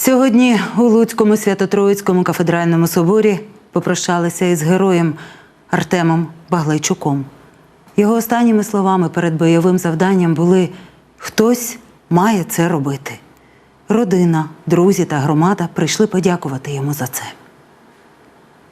Сьогодні у Луцькому Свято-Троїцькому кафедральному соборі попрощалися із героєм Артемом Баглайчуком. Його останніми словами перед бойовим завданням були Хтось має це робити. Родина, друзі та громада прийшли подякувати йому за це.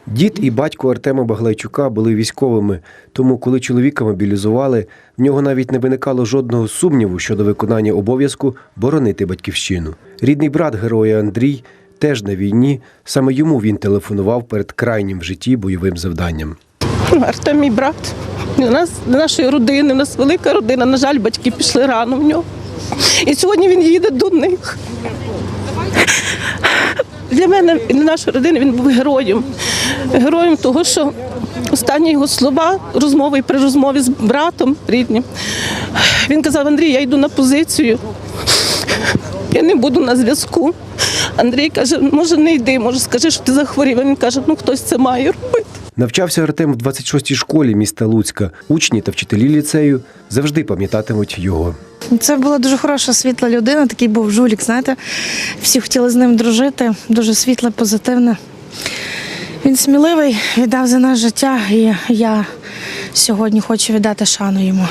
Дід і батько Артема Баглайчука були військовими, тому, коли чоловіка мобілізували, в нього навіть не виникало жодного сумніву щодо виконання обов'язку боронити батьківщину. Рідний брат героя Андрій теж на війні. Саме йому він телефонував перед крайнім в житті бойовим завданням. Артем мій брат. У нас для нашої родини, у нас велика родина. На жаль, батьки пішли рано в нього. І сьогодні він їде до них. Для мене і для нашої родини він був героєм. Героєм того, що останні його слова, розмови і при розмові з братом рідним. Він казав: Андрій, я йду на позицію. Я не буду на зв'язку. Андрій каже, може не йди, може скажи, що ти захворів. А Він каже, ну хтось це має робити. Навчався Артем в 26-й школі міста Луцька. Учні та вчителі ліцею завжди пам'ятатимуть його. Це була дуже хороша світла людина, такий був жулік, знаєте. Всі хотіли з ним дружити, дуже світле, позитивне. Він сміливий, віддав за нас життя, і я сьогодні хочу віддати шану йому.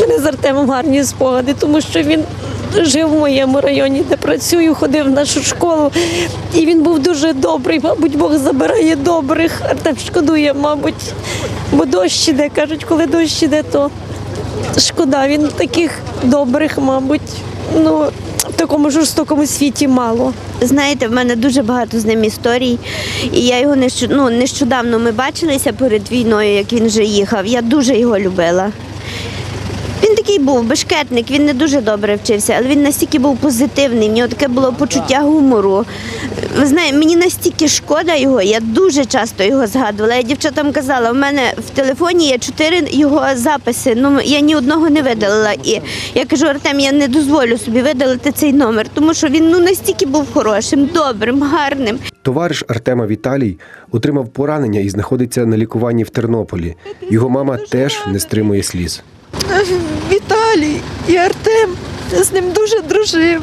Мене з Артемом гарні спогади, тому що він жив в моєму районі, де працюю, ходив в нашу школу. І він був дуже добрий. Мабуть, Бог забирає добрих. Артем шкодує, мабуть, бо дощ іде. Кажуть, коли дощ іде, то шкода. Він таких добрих, мабуть. Ну, в такому жорстокому світі мало. Знаєте, в мене дуже багато з ним історій, і я його нещ... ну, нещодавно ми бачилися перед війною, як він вже їхав. Я дуже його любила. Такий був бешкетник, він не дуже добре вчився, але він настільки був позитивний, в нього таке було почуття гумору. Ви знаєте, мені настільки шкода його, я дуже часто його згадувала. Я дівчатам казала, в мене в телефоні є чотири його записи, ну я ні одного не видалила. І я кажу, Артем, я не дозволю собі видалити цей номер, тому що він ну настільки був хорошим, добрим, гарним. Товариш Артема Віталій отримав поранення і знаходиться на лікуванні в Тернополі. Його мама теж не стримує сліз. Віталій і Артем з ним дуже дружив.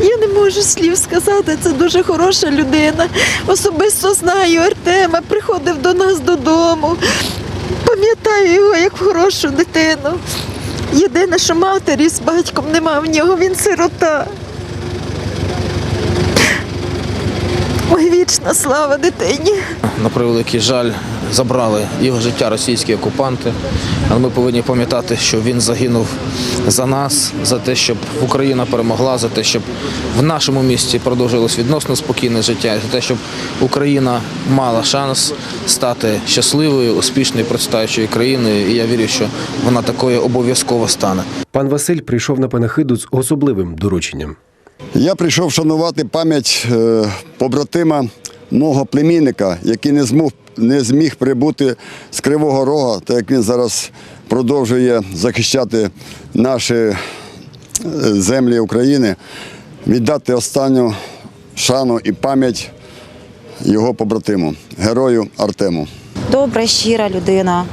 Я не можу слів сказати, це дуже хороша людина. Особисто знаю Артема, приходив до нас додому. Пам'ятаю його як хорошу дитину. Єдине, що матері з батьком нема в нього, він сирота. Вічна слава дитині. на превеликий жаль, забрали його життя російські окупанти. Але ми повинні пам'ятати, що він загинув за нас, за те, щоб Україна перемогла, за те, щоб в нашому місті продовжилось відносно спокійне життя, за те, щоб Україна мала шанс стати щасливою, успішною процвітаючою країною. І я вірю, що вона такою обов'язково стане. Пан Василь прийшов на панахиду з особливим дорученням. Я прийшов шанувати пам'ять е, побратима мого племінника, який не змог не зміг прибути з Кривого Рога, так як він зараз продовжує захищати наші е, землі України, віддати останню шану і пам'ять його побратиму, герою Артему. Добра, щира людина,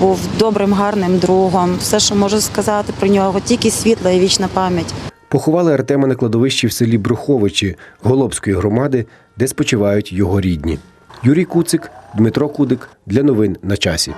був добрим, гарним другом. Все, що можу сказати про нього, тільки світла і вічна пам'ять. Поховали Артема на кладовищі в селі Бруховичі Голобської громади, де спочивають його рідні. Юрій Куцик, Дмитро Кудик для новин на часі.